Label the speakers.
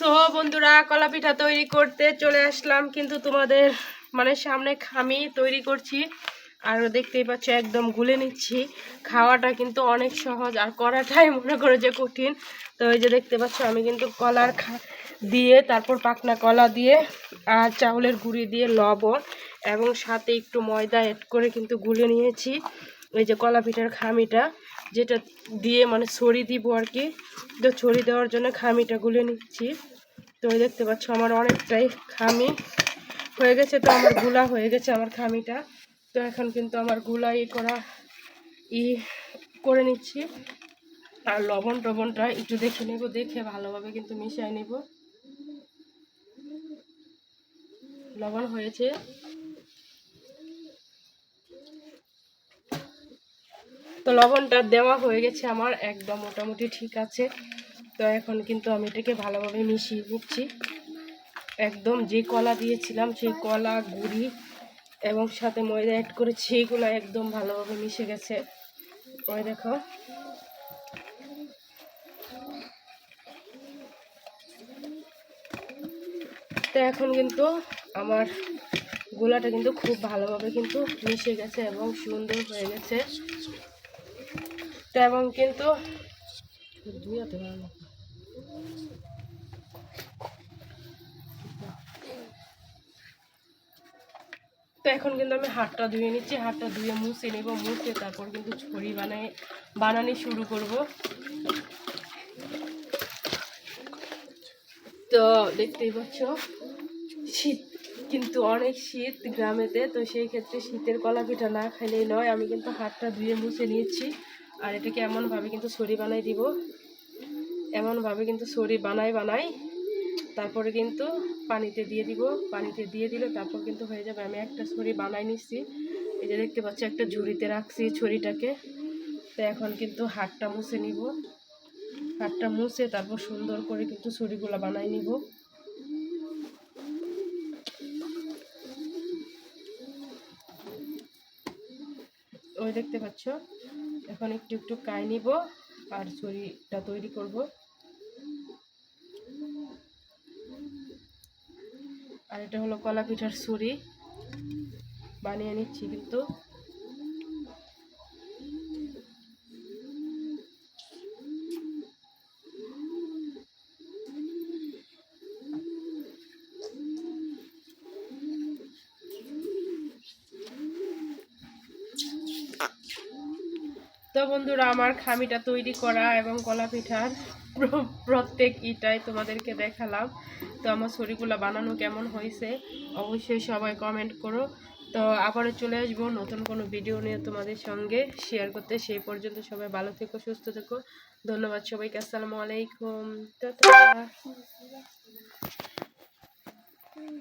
Speaker 1: So বন্ধুরা কলা পিঠা তৈরি করতে চলে আসলাম, কিন্তু তোমাদের মানে সামনে খামি তৈরি করছি। আর দেখতেই পাচ্ছ, একদম গুলে নিচ্ছি। খাওয়াটা কিন্তু অনেক সহজ, আর করাটাই মনে করো যে কঠিন। তো এই যে দেখতে পাচ্ছ, আমি কিন্তু কলার খা দিয়ে, তারপর পাকনা কলা দিয়ে, আর চাউলের গুঁড়ি দিয়ে লবণ, এবং সাথে একটু ময়দা অ্যাড করে কিন্তু গুলে নিয়েছি। এই যে কলা পিঠার খামিটা। যেটা দিয়ে মানে ছড়ি দিব আর কি। তো ছড়ি দেওয়ার জন্য খামিটা গুলে নিচ্ছি। তো দেখতে পাচ্ছ আমার অনেকটাই খামি হয়ে গেছে, তো আমারগুলা হয়ে গেছে আমার খামিটা। তো এখন কিন্তু আমারগুলা ই করা ই করে নিচ্ছি। আর লবণ টবণটা একটু দেখে নেব, দেখে ভালোভাবে কিন্তু মিশিয়ে নেব। লবণ হয়েছে। তো লবণটা দেওয়া হয়ে গেছে আমার, একদম মোটামুটি ঠিক আছে। তো এখন কিন্তু আমি এটাকে ভালোভাবে মিশিয়ে নিচ্ছি। একদম যে কলা দিয়েছিলাম, সেই কলা, গুড়ি এবং সাথে ময়দা অ্যাড করেছি সেইগুলো একদম ভালোভাবে মিশে গেছে। ওই দেখো। তো এখন কিন্তু আমার গোলাটা কিন্তু খুব ভালোভাবে কিন্তু মিশে গেছে এবং সুন্দর হয়ে গেছে। তো এবং কিন্তু। তো এখন কিন্তু আমি হাতটা ধুয়ে নিচ্ছি হাতটা ধুয়ে মুছে নেব, মুছে তারপর কিন্তু ছড়ি বানাই, বানানি শুরু করব তো দেখতেই পাচ্ছ, শীত কিন্তু অনেক শীত গ্রামেতে, তো সেই ক্ষেত্রে শীতের কলা পিঠা না খাইলেই নয়, আমি কিন্তু হাতটা ধুয়ে মুছে নিয়েছি আর এটাকে এমনভাবে কিন্তু ছড়ি বানাই দিব। এমনভাবে কিন্তু ছড়ি বানাই বানাই তারপরে কিন্তু পানিতে দিয়ে দিব। পানিতে দিয়ে দিলে তারপর কিন্তু হয়ে যাবে, আমি একটা ছড়ি বানাই নিচ্ছি। এই যে দেখতে পাচ্ছি, একটা ঝুড়িতে রাখছি ছড়িটাকে। তো এখন কিন্তু হাটটা মুছে নিব। হাতটা মুছে তারপর সুন্দর করে কিন্তু ছড়িগুলো বানাই নিব। ওই দেখতে পাচ্ছ? এখন একটু একটু কাই নিব আর ছড়িটা তৈরি করব। আর এটা হলো কলা পিঠার ছড়ি বানিয়ে নিচ্ছি কিন্তু। তো বন্ধুরা, আমার খামিটা তৈরি করা এবং কলা পিঠার প্র- প্রত্যেক ইটাই তোমাদেরকে দেখালাম। তো আমার ছড়িগুলো বানানো কেমন হয়েছে, অবশ্যই সবাই কমেন্ট করো। তো আবারও চলে আসব নতুন কোনো ভিডিও নিয়ে তোমাদের সঙ্গে শেয়ার করতে। সেই পর্যন্ত সবাই ভালো থেকো, সুস্থ থেকো। ধন্যবাদ সবাইকে, আসসালামু আলাইকুম।